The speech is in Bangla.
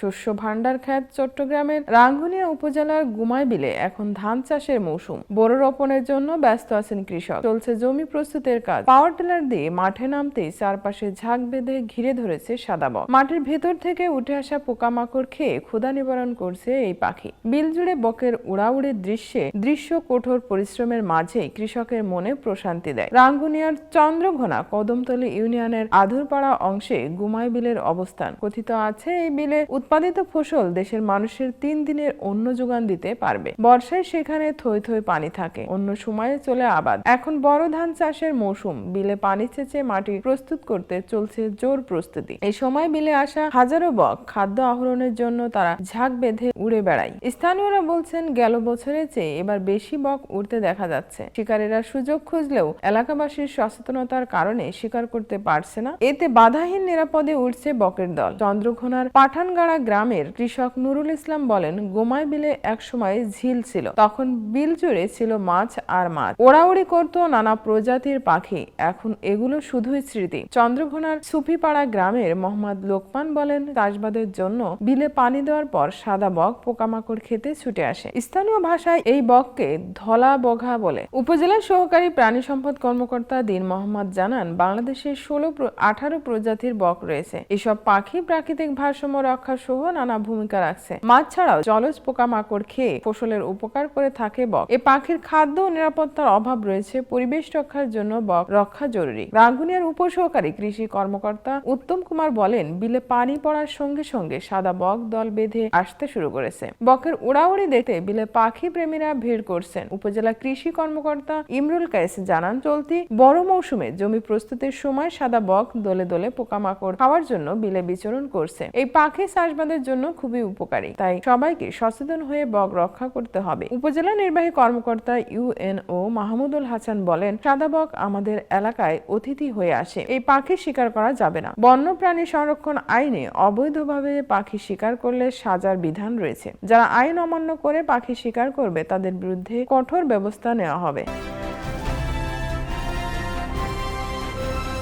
শস্য ভাণ্ডার খ্যাত চট্টগ্রামের রাঙ্গুনিয়া উপজেলার গুমাই বিলে এখন ধান চাষের মৌসুম। বোরো রোপণের জন্য ব্যস্ত আছেন কৃষক। চলছে জমি প্রস্তুতের কাজ। পাওয়ার টিলার দিয়ে মাঠে নামতেই চারপাশে ঝাঁক বেঁধে ঘিরে ধরেছে সাদা বক। মাটির ভেতর থেকে উঠে আসা পোকামাকড় খেয়ে ক্ষুধা নিবারণ করছে এই পাখি। বিল জুড়ে বকের উড়াউড়ির দৃশ্যে, দৃশ্য কঠোর পরিশ্রমের মাঝে কৃষকের মনে প্রশান্তি দেয়। রাঙ্গুনিয়ার চন্দ্রঘোনা কদমতলী ইউনিয়নের আধুরপাড়া অংশে গুমাই বিলের অবস্থান। কথিত আছে, এই বিলে উৎপাদিত ফসল দেশের মানুষের তিন দিনের অন্য যোগান দিতে পারবে। বর্ষায় সেখানে থই থই পানি থাকে। অন্য সময়ে চলে আবাদ। এখন বড় ধান চাষের মৌসুম। বিলে পানি চেঁচে মাটি প্রস্তুত করতে চলছে জোর প্রস্তুতি। এই সময় বিলে আসা হাজারো বক খাদ্য আহরণের জন্য তারা ঝাঁক বেঁধে উড়ে বেড়ায়। স্থানীয়রা বলছেন, গেল বছরের চেয়ে এবার বেশি বক উড়তে দেখা যাচ্ছে। শিকারীরা সুযোগ খুঁজলেও এলাকাবাসীর সচেতনতার কারণে শিকার করতে পারছে না। এতে বাধাহীন নিরাপদে উঠছে বকের দল। চন্দ্রঘোনার পাঠানগাড়া গ্রামের কৃষক নুরুল ইসলাম বলেন গোমাই বিলে একসময় ঝিল ছিল। তখন বিল জুড়ে ছিল মাছ আর মাছ। ওড়াউড়ি করত নানা প্রজাতির পাখি। এখন এগুলো শুধুই স্মৃতি। চন্দ্রঘোনার সুফিপাড়া গ্রামের মোহাম্মদ লোকমান বলেন, চাষবাদের জন্য বিলে পানি দেওয়ার পর সাদা বক পোকামাকড় খেতে ছুটে আসে। স্থানীয় ভাষায় এই বককে ধলা বঘা বলে। উপজেলা সহকারী প্রাণী সম্পদ কর্মকর্তা দিন মোহাম্মদ জানান, বাংলাদেশে ষোলো আঠারো প্রজাতির বক রয়েছে। এসব পাখি প্রাকৃতিক ভারসাম্য রক্ষা সহ নানা ভূমিকা রাখছে। মাছ ছাড়াও জলজ পোকামাকড় খেয়ে ফসলের উপকার করে থাকে বক। এ পাখির খাদ্য ও নিরাপত্তার অভাব রয়েছে, পরিবেশ রক্ষার জন্য বক রক্ষা জরুরি। রাঙ্গুনিয়ার উপসহকারী কৃষি কর্মকর্তা উত্তম কুমার বলেন, বিলে পানি পড়ার সঙ্গে সঙ্গে সাদা বক দল বেঁধে আসতে শুরু করেছে। বকের উড়াউড়ি দেখতে বিলে পাখি প্রেমীরা ভিড় করছেন। উপজেলা কৃষি কর্মকর্তা ইমরুল কায়েস জানান, চলতি বড় মৌসুমে জমি প্রস্তুতির সময় সাদা বক দলে দলে পোকামাকড় খাওয়ার জন্য বিলে বিচরণ করছে। এই পাখি চাষবাদের জন্য খুবই উপকারী। তাই সবাইকে সচেতন হয়ে বক রক্ষা করতে হবে। উপজেলা নির্বাহী কর্মকর্তা ইউএনও মাহমুদুল হাসান বলেন, সাদা বক আমাদের এলাকায় অতিথি হয়ে আসে। এই পাখি শিকার করা যাবে না। বন্যপ্রাণী সংরক্ষণ আইনে অবৈধভাবে পাখি শিকার করলে সাজার বিধান রয়েছে। যারা আইন অমান্য করে পাখি শিকার করবে, তাদের বিরুদ্ধে কঠোর ব্যবস্থা নেওয়া হবে।